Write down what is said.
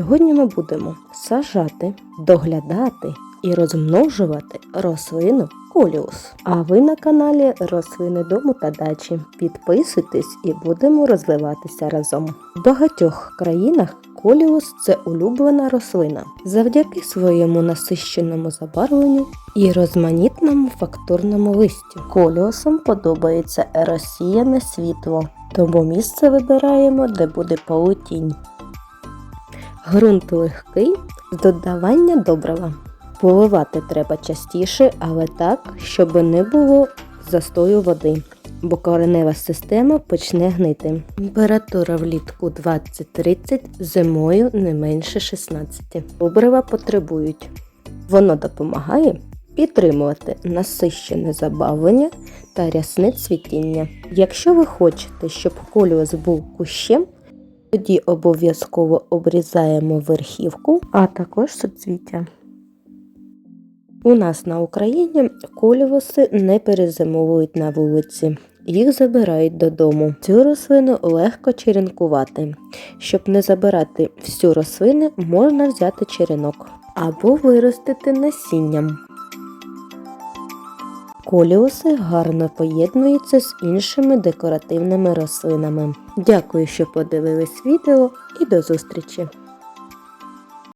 Сьогодні ми будемо сажати, доглядати і розмножувати рослину коліус. А ви на каналі Рослини дому та дачі. Підписуйтесь і будемо розвиватися разом. В багатьох країнах коліус це улюблена рослина завдяки своєму насищеному забарвленню і розманітному фактурному листю. Коліусам подобається розсіяне світло, тому місце вибираємо, де буде полутінь. Ґрунт легкий з додавання добрива. Поливати треба частіше, але так, щоб не було застою води, бо коренева система почне гнити. Температура влітку 20-30, зимою не менше 16. Добрива потребують. Воно допомагає підтримувати насищене забавлення та рясне цвітіння. Якщо ви хочете, щоб коліус був кущем, тоді обов'язково обрізаємо верхівку, а також суцвіття. У нас на Україні колівоси не перезимовують на вулиці. Їх забирають додому. Цю рослину легко черенкувати. Щоб не забирати всю рослину, можна взяти черенок або виростити насінням. Коліуси гарно поєднуються з іншими декоративними рослинами. Дякую, що подивились відео і до зустрічі!